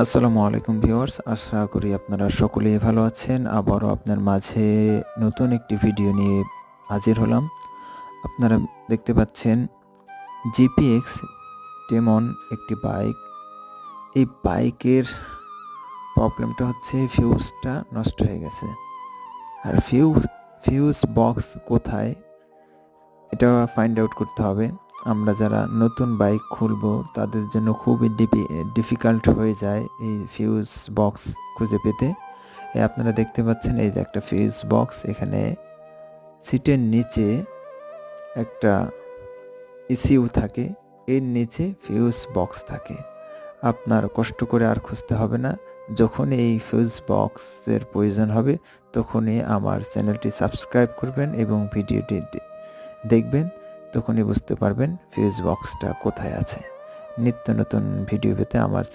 আসসালামু আলাইকুম ভিউয়ার্স, আশা করি আপনারা সকলেই ভালো আছেন। আবারও আপনার মাঝে নতুন একটি ভিডিও নিয়ে হাজির হলাম। আপনারা দেখতে পাচ্ছেন জিপিএক্স টেমন একটি বাইক। এই বাইকের প্রবলেমটা হচ্ছে ফিউজটা নষ্ট হয়ে গেছে। আর ফিউজ ফিউজ বক্স কোথায়? এটা ফাইন্ড আউট করতে হবে। আমরা যারা নতুন বাইক খুলবো, তাদের জন্য খুবই ডিফিকাল্ট হয়ে যায় এই ফিউজ বক্স খুঁজে পেতে। আপনারা দেখতে পাচ্ছেন এই যে একটা ফিউজ বক্স এখানে সিটের নিচে একটা ইসিউ থাকে, এর নিচে ফিউজ বক্স থাকে। আপনার কষ্ট করে আর খুঁজতে হবে না যখন এই ফিউজ বক্সের প্রয়োজন হবে, তখনই আমার চ্যানেলটি সাবস্ক্রাইব করবেন এবং ভিডিওটি দেখবেন। তখনই বুঝতে পারবেন ফিউজ বক্সটা কোথায় আছে। নিত্য নতুন ভিডিও পেতে আমার চ্যানেল